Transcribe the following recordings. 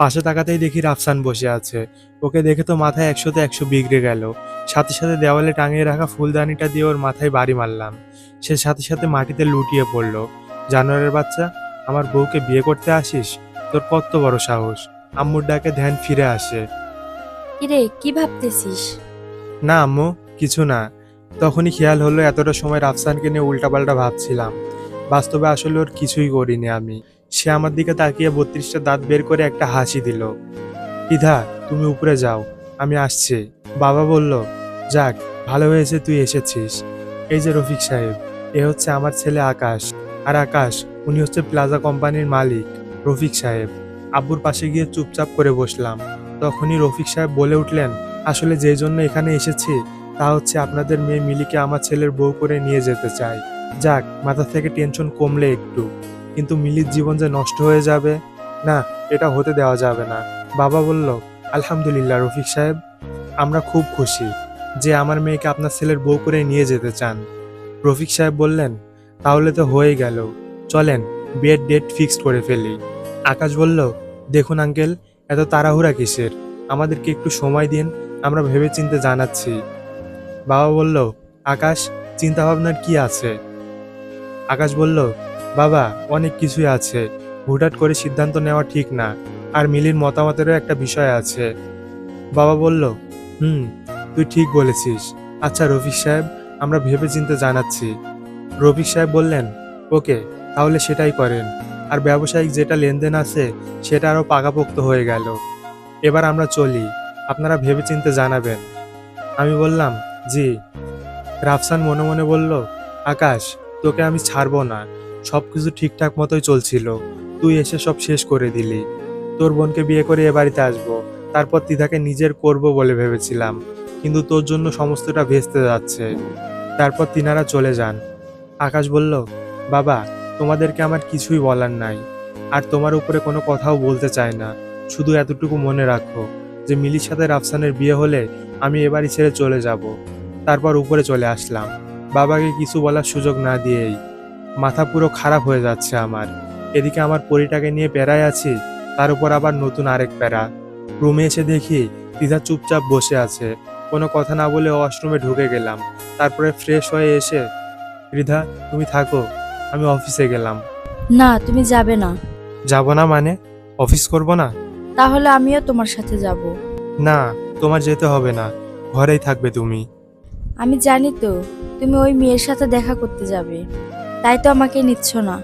পাশে তাকাতেই দেখি রাফসান বসে আছে। ওকে দেখে তো মাথায় একশোতে একশো বিগড়ে গেল। সাথে সাথে দেওয়ালে টাঙিয়ে রাখা ফুলদানিটা দিয়ে ওর মাথায় বাড়ি মারলাম। সে সাথে সাথে মাটিতে লুটিয়ে পড়ল। জানোয়ারের বাচ্চা আমার বউকে বিয়ে করতে আসিস? তোর কত বড় সাহস। আম্মুর ডাকে ধ্যান ফিরে আসে। কি ভাবতেছিস? না আম্মু কিছু না। তখনই খেয়াল হলো এতটা সময় রাফসানকে নিয়ে উল্টাপাল্টা ভাবছিলাম। বাস্তবে আসলে ওর কিছুই করিনি আমি। সে আমার দিকে তাকিয়ে বত্রিশটা দাঁত বের করে একটা হাসি দিল। ইধা, তুমি উপরে যাও, আমি আসছি। বাবা বলল, যাক, ভালো হয়েছে তুই এসেছিস। এই যে রফিক সাহেব, এ হচ্ছে আমার ছেলে আকাশ। আর আকাশ, উনি হচ্ছে প্লাজা কোম্পানির মালিক, রফিক সাহেব। আব্বুর পাশে গিয়ে চুপচাপ করে বসলাম। তখনই রফিক সাহেব বলে উঠলেন, আসলে যে জন্য এখানে এসেছি, তা হচ্ছে আপনাদের মেয়ে মিলিকে আমার ছেলের বউ করে নিয়ে যেতে চাই যাক, মাথা থেকে টেনশন কমলে একটু। কিন্তু মিলির জীবন যে নষ্ট হয়ে যাবে, না, এটা হতে দেওয়া যাবে না। বাবা বলল, আলহামদুলিল্লাহ, রফিক সাহেব, আমরা খুব খুশি যে আমার মেয়েকে আপনার ছেলের বউ করে নিয়ে যেতে চান। রফিক সাহেব বললেন, তাহলে তো হয়ে গেল। চলেন, বিয়ের ডেট ফিক্সড করে ফেলি। আকাশ বলল, দেখুন আঙ্কেল এত তাড়াহুড়া কিসের? আমাদেরকে একটু সময় দিন, আমরা ভেবেচিন্তে জানাচ্ছি। বাবা বলল, আকাশ, চিন্তাভাবনার কি আছে? আকাশ বলল বাবা, অনেক কিছুই আছে। হুটহাট করে সিদ্ধান্ত নেওয়া ঠিক না, আর মিলির মতামতেরও একটা বিষয় আছে। বাবা বলল, হুম, তুই ঠিক বলেছিস। আচ্ছা রফিক সাহেব, আমরা ভেবেচিন্তে জানাচ্ছি। রফিক সাহেব বললেন, ওকে, তাহলে সেটাই করেন। আর ব্যবসায়িক যেটা লেনদেন আছে, সেটা আরও পাকাপোক্ত হয়ে গেল। এবার আমরা চলি, আপনারা ভেবেচিন্তে জানাবেন। আমি বললাম, জি। রাফসান মনে মনে বলল, আকাশ, তোকে আমি ছাড়বো না। সব কিছু ঠিকঠাক মতোই চলছিল। তুই এসে সব শেষ করে দিলি। তোর বোনকে বিয়ে করে এ বাড়িতে আসব। তারপর তিধাকে নিজের করব বলে ভেবেছিলাম। কিন্তু তোর জন্য সমস্তটা ভেস্তে যাচ্ছে। তারপর তিনারা চলে যান। আকাশ বলল, বাবা, তোমাদেরকে আমার কিছুই বলার নাই। আর তোমার উপরে কোনো কথাও বলতে চাই না। শুধু এতটুকু মনে রাখো যে মিলির সাথে রাফসানের বিয়ে হলে আমি এবারই ছেড়ে চলে যাব। তারপর উপরে চলে আসলাম। বাবাকে কিছু বলার সুযোগ না দিয়েই মাথা পুরো খারাপ হয়ে যাচ্ছে আমার। এদিকে আমার পরিটাকে নিয়ে প্যারায় আছি তার উপর আবার নতুন আরেক প্যারা। রুমে এসে দেখি দিদা চুপচাপ বসে আছে। কোনো কথা না বলে ওয়াশরুমে ঢুকে গেলাম। তারপরে ফ্রেশ হয়ে এসে রিধা তুমি থাকো আমি অফিসে গেলাম। না তুমি যাবে না। যাব না মানে? অফিস করব না? তাহলে আমিও তোমার সাথে যাব। না তোমার যেতে হবে না। ঘরেই থাকবে তুমি। আমি জানি তো তুমি ওই মেয়ের সাথে দেখা করতে যাবে। তাই তো আমাকে নিচ্ছ না।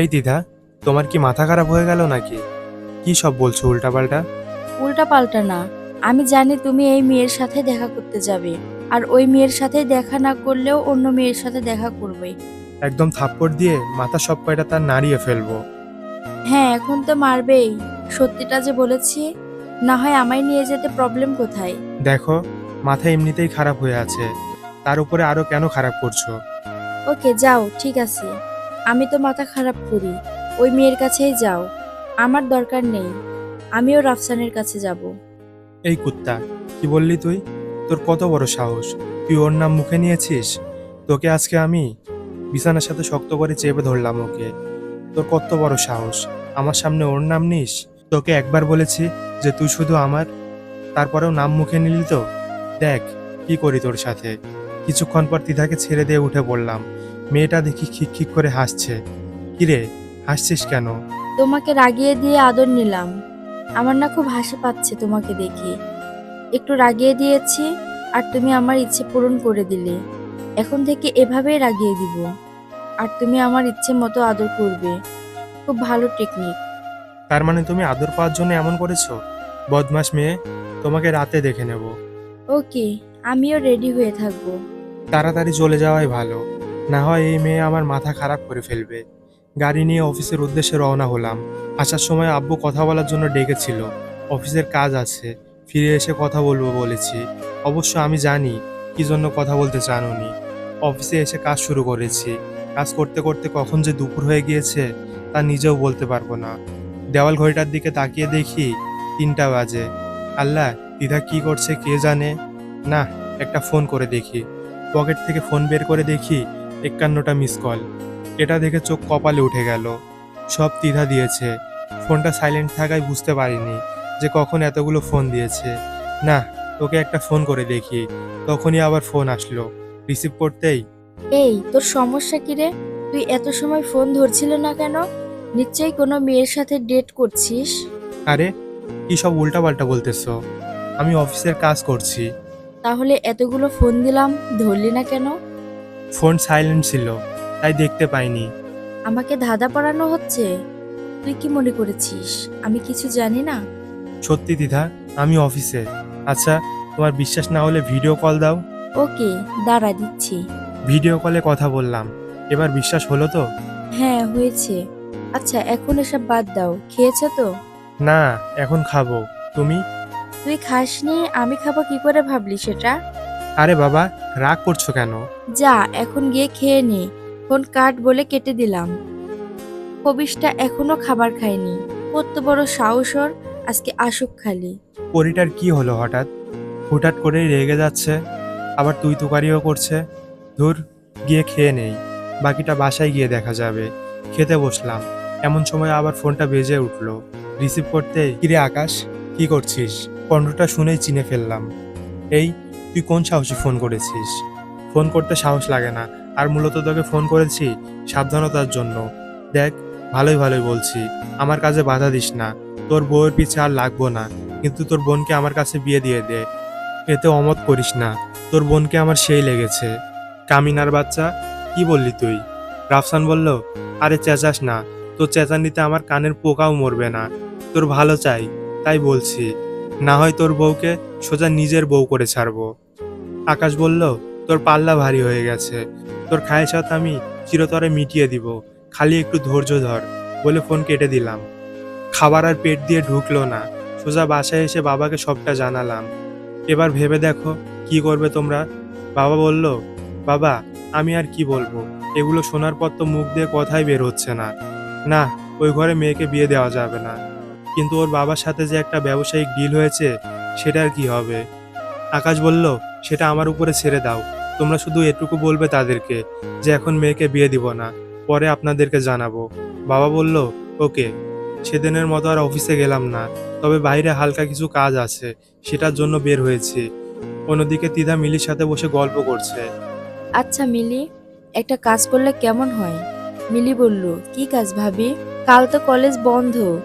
এই দিদা তোমার কি মাথা খারাপ হয়ে গেল নাকি? কি সব বলছো উল্টাপাল্টা? উল্টা পাল্টা না। আমি জানি তুমি এই মেয়ের সাথে দেখা করতে যাবে। আর ওই মেয়ের সাথে দেখা না করলেও অন্য মেয়ের সাথে দেখা করবে। একদম থাপ্পড় দিয়ে মাথা সব কয়টা তার নাড়িয়ে ফেলব। হ্যাঁ এখন তো মারবেই। সত্যিটা যে বলেছি না হয় আমায় নিয়ে যেতে প্রবলেম কোথায়? দেখো মাথা এমনিতেই খারাপ হয়ে আছে। তার উপরে আরও কেন খারাপ করছ? ওকে, যাও, ঠিক আছে। আমি তো মাথা খারাপ করি। ওই মেয়ের কাছেই যাও। আমার দরকার নেই। আমিও রাফসানের কাছে যাব। এই কুত্তা, কি বললি তুই? তোর কত বড় সাহস। তুই ওর নাম মুখে নিয়েছিস? তোকে আজকে আমি বিছানার সাথে শক্ত করে চেপে ধরলাম ওকে। তোর কত বড় সাহস। আমার সামনে ওর নাম নিস? তোকে একবার বলেছি যে তুই শুধু আমার, তারপরেও নাম মুখে নিলি তো? দেখ, কি করি তোর সাথে। কিছুক্ষণ পর তিধাকে ছেড়ে দিয়ে উঠে বললাম মেয়েটা দেখি খিক খিক করে হাসছে। কিরে হাসছিস কেন? তোমাকে রাগিয়ে দিয়ে আদর নিলাম। আমার না খুব হাসি পাচ্ছে তোমাকে দেখে। একটু রাগিয়ে দিয়েছি আর তুমি আমার ইচ্ছে পূরণ করে দিলে। এখন থেকে এভাবেই রাগিয়ে দিব। আর তুমি আমার ইচ্ছে মতো আদর করবে। খুব ভালো টেকনিক তার মানে তুমি আদর পাওয়ার জন্য এমন করেছ? বদমাস মেয়ে তোমাকে রাতে দেখে নেব। ওকে আমিও রেডি হয়ে থাকব। তাড়াতাড়ি চলে যাওয়াই ভালো। না হয় এই মেয়ে আমার মাথা খারাপ করে ফেলবে। গাড়ি নিয়ে অফিসের উদ্দেশ্যে রওনা হলাম। আসার সময় আব্বু কথা বলার জন্য ডেকেছিল। অফিসের কাজ আছে। ফিরে এসে কথা বলব বলেছি। অবশ্য আমি জানি কি জন্য কথা বলতে চান উনি অফিসে এসে কাজ শুরু করেছি। কাজ করতে করতে কখন যে দুপুর হয়ে গিয়েছে তা নিজেও বলতে পারব না। দেওয়াল ঘড়িটার দিকে তাকিয়ে দেখি তিনটা বাজে। আল্লাহ, দিদা কি করছে কে জানে? না, একটা ফোন করে দেখি। পকেট থেকে ফোন বের করে দেখি একান্নটা মিস কল এটা দেখে চোখ কপালে উঠে গেল। সব দ্বিধা দিয়েছে। ফোনটা সাইলেন্ট থাকায় বুঝতে পারিনি যে কখন এতগুলো ফোন দিয়েছে। না তোকে একটা ফোন করে দেখি। তখনই আবার ফোন আসলো। রিসিভ করতেই এই তোর সমস্যা কি রে? তুই এত সময় ফোন ধরছিল না কেন? নিশ্চয়ই কোনো মেয়ের সাথে ডেট করছিস? আরে কি সব উল্টাপাল্টা বলতেছো? আমি অফিসের কাজ করছি। তাহলে এতগুলো ফোন দিলাম ধরলি না কেন? ফোন সাইলেন্ট ছিল তাই দেখতে পাইনি। আমাকে ধাঁধা পড়ানো হচ্ছে? তুই কি মনে করেছিস? আমি কিছু জানি না? সত্যি দিদা আমি অফিসে আচ্ছা তোমার বিশ্বাস না হলে ভিডিও কল দাও। ওকে দাঁড়া দিচ্ছি। ভিডিও কলে কথা বললাম। এবার বিশ্বাস হলো তো? হ্যাঁ হয়েছে। আচ্ছা এখন এসব বাদ দাও। খেয়েছো তো? না এখন খাব। তুমি? তুই খাসনি আমি খাব কি করে ভাবলি সেটা? আরে বাবা রাগ করছ কেন? যা এখন গিয়ে খেয়ে নে। ফোন কাট বলে কেটে দিলাম। কবিশটা এখনও খাবার খায়নি। কত বড় সাহস ওর আজকে আসুক খালি। পরিটার কি হলো হঠাৎ? হুটহাট করেই রেগে যাচ্ছে। আবার তুই তুকারিও করছে। ধুর গিয়ে খেয়ে নেই। বাকিটা বাসায় গিয়ে দেখা যাবে। খেতে বসলাম। এমন সময় আবার ফোনটা বেজে উঠল। রিসিভ করতে কিরে আকাশ কি করছিস? কণ্ঠটা শুনেই চিনে ফেললাম। এই, তুই কোন সাহসে ফোন করেছিস? ফোন করতে সাহস লাগে না। আর মূলত তোকে ফোন করেছি সাবধানতার জন্য। দেখ, ভালোই ভালোই বলছি। আমার কাজে বাধা দিস না। তোর বউয়ের পিছে আর লাগবো না। কিন্তু তোর বোনকে আমার কাছে বিয়ে দিয়ে দে। এতে অমত করিস না। তোর বোনকে আমার সেই লেগেছে। কামিনার বাচ্চা, কি বললি তুই? রাফসান বলল, আরে চেঁচাস না। তোর চেঁচানিতে আমার কানের পোকাও মরবে না। তোর ভালো চাই, তাই বলছি। না হয় তোর বউকে সোজা নিজের বউ করে ছাড়বো। আকাশ বলল, তোর পাল্লা ভারী হয়ে গেছে। তোর খায়ের সাথে আমি চিরতরে মিটিয়ে দিব। খালি একটু ধৈর্য ধর, বলে ফোন কেটে দিলাম। খাবার আর পেট দিয়ে ঢুকলো না। সোজা বাসায় এসে বাবাকে সবটা জানালাম। এবার ভেবে দেখো, কি করবে তোমরা? বাবা বলল, বাবা, আমি আর কি বলব? এগুলো শোনার পর তো মুখ দিয়ে কথাই বের হচ্ছে না। না, ওই ঘরে মেয়েকে বিয়ে দেওয়া যাবে না। কিন্তু ওর বাবার সাথে যে একটা ব্যবসায়িক ডিল হয়েছে, সেটার কি হবে? আকাশ বলল, সেটা আমার উপরে ছেড়ে দাও। তোমরা শুধু এটুকু বলবে তাদেরকে যে এখন মেয়েকে বিয়ে দিব না। পরে আপনাদেরকে জানাব। বাবা বলল, ওকে। সেদিনের মতো আর অফিসে গেলাম না। তবে বাইরে হালকা কিছু কাজ আছে, সেটার জন্য বের হয়েছি। অন্যদিকে তিধা মিলির সাথে বসে গল্প করছে। আচ্ছা মিলি, একটা কাজ করলে কেমন হয়? মিলি বলল, কি কাজ ভাবি? কাল তো কলেজ বন্ধ।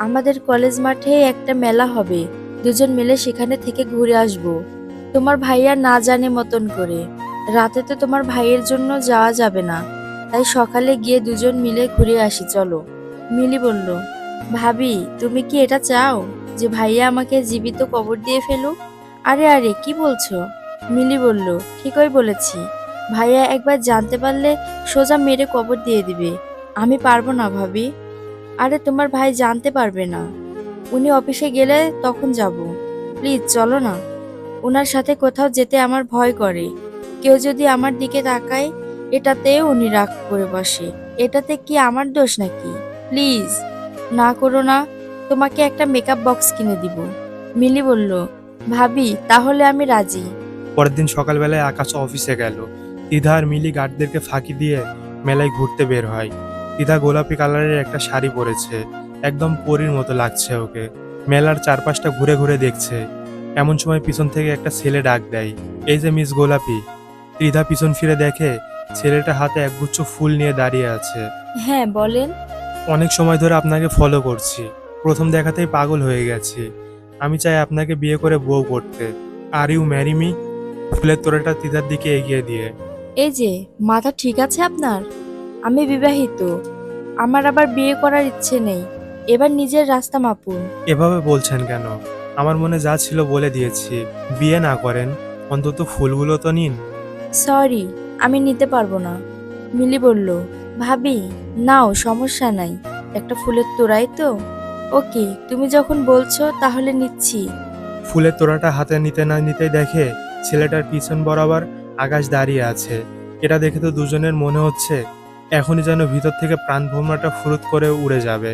আমাদের কলেজ মাঠে একটা মেলা হবে। দুজন মিলে সেখানে থেকে ঘুরে আসব। তোমার ভাইয়া না জানে মতন করে। রাতে তো তোমার ভাইয়ের জন্য যাওয়া যাবে না। তাই সকালে গিয়ে দুজন মিলে ঘুরে আসি, চলো। মিলি বলল, ভাবি, তুমি কি এটা চাও যে ভাইয়া আমাকে জীবিত কবর দিয়ে ফেলুক? আরে আরে, কি বলছো? মিলি বলল, ঠিকই বলেছি। ভাইয়া একবার জানতে পারলে সোজা মেরে কবর দিয়ে দিবে। আমি পারব না, ভাবি। আরে তোমার ভাই জানতে পারবে না। উনি অফিসে গেলে তখন যাব। প্লিজ, চলো না। ওনার সাথে কোথাও যেতে আমার ভয় করে। কেউ যদি আমার দিকে তাকায়, এটাতেও উনি রাগ করে বসে। এটাতে কি আমার দোষ নাকি? প্লিজ, না করো না। তোমাকে একটা মেকআপ বক্স কিনে দিব। মিলি বলল, ভাবি, তাহলে আমি রাজি। পরের দিন সকালবেলায় আকাশ অফিসে গেল। আর মিলি গার্ডদেরকে ফাঁকি দিয়ে মেলায় ঘুরতে বের হয়। তিধা গোলাপি কালারের একটা শাড়ি পরেছে। একদম পরীর মতো লাগছে ওকে। মেলার চারপাশটা ঘুরে ঘুরে দেখছে। এমন সময় পিছন থেকে একটা ছেলে ডাক দেয় এই যে মিস গোলাপি। ত্রিধা পিছন ফিরে দেখে ছেলেটা হাতে একগুচ্ছ ফুল নিয়ে দাঁড়িয়ে আছে। হ্যাঁ বলেন। অনেক সময় ধরে আপনাকে ফলো করছি। প্রথম দেখাতেই পাগল হয়ে গেছি। আমি চাই আপনাকে বিয়ে করে বউ করতে। আর ইউ ম্যারি মি ফুলের তোড়াটা তিতার দিকে এগিয়ে দিয়ে। এই যে মাথা ঠিক আছে আপনার? আমি বিবাহিত। আমার আবার বিয়ে করার ইচ্ছে নেই। এবার নিজের রাস্তা মাপুন। এভাবে বলছেন কেন? আমার মনে যা ছিল বলে দিয়েছি। বিয়ে না করেন অন্তত ফুলগুলো তো নিন। সরি আমি নিতে পারব না। মিলি বলল ভাবি নাও সমস্যা নাই। একটা ফুলের তোড়াই তো? ওকে তুমি যখন বলছো তাহলে নিচ্ছি। ফুলের তোড়াটা হাতে নিতে না নিতে দেখে ছেলেটার পিছন বরাবর আকাশ দাঁড়িয়ে আছে। এটা দেখে তো দুজনের মনে হচ্ছে এখনই যেন ভিতর থেকে প্রাণ ভ্রমণাটা ফুরুত করে উড়ে যাবে।